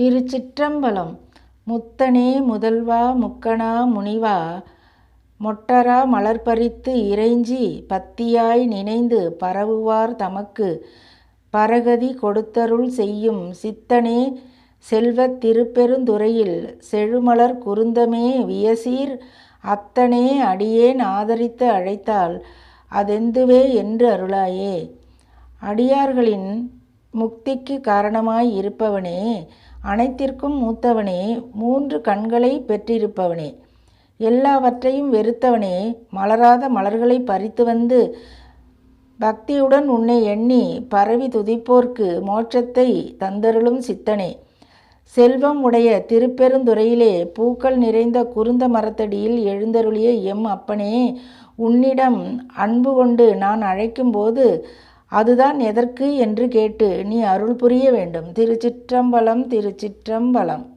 திருச்சிற்றம்பலம். முத்தனே முதல்வா முக்கணா முனிவா மொட்டரா மலர்பறித்து இறைஞ்சி பத்தியாய் நினைந்து பரவுவார் தமக்கு பரகதி கொடுத்தருள் செய்யும் சித்தனே செல்வத் திருப்பெருந்துறையில் செழுமலர் குருந்தமே வியசீர் அத்தனே அடியேன் ஆதரித்து அழைத்தால் அதெந்துவே என்று அருளாயே. அடியார்களின் முக்திக்கு காரணமாய் இருப்பவனே அனைத்திற்கும் மூத்தவனே மூன்று கண்களை பெற்றிருப்பவனே. எல்லாவற்றையும் வெறுத்தவனே மலராத மலர்களை பறித்து வந்து பக்தியுடன் உன்னை எண்ணி பரவி துதிப்போர்க்கு மோட்சத்தை தந்தருளும் சித்தனே. செல்வம் உடைய திருப்பெருந்துறையிலே பூக்கள் நிறைந்த குருந்த மரத்தடியில் எழுந்தருளிய எம் அப்பனே உன்னிடம் அன்பு கொண்டு நான் அழைக்கும்போது அதுதான் எதற்கு என்று கேட்டு நீ அருள் புரிய வேண்டும். திருச்சிற்றம்பலம் திருச்சிற்றம்பலம்.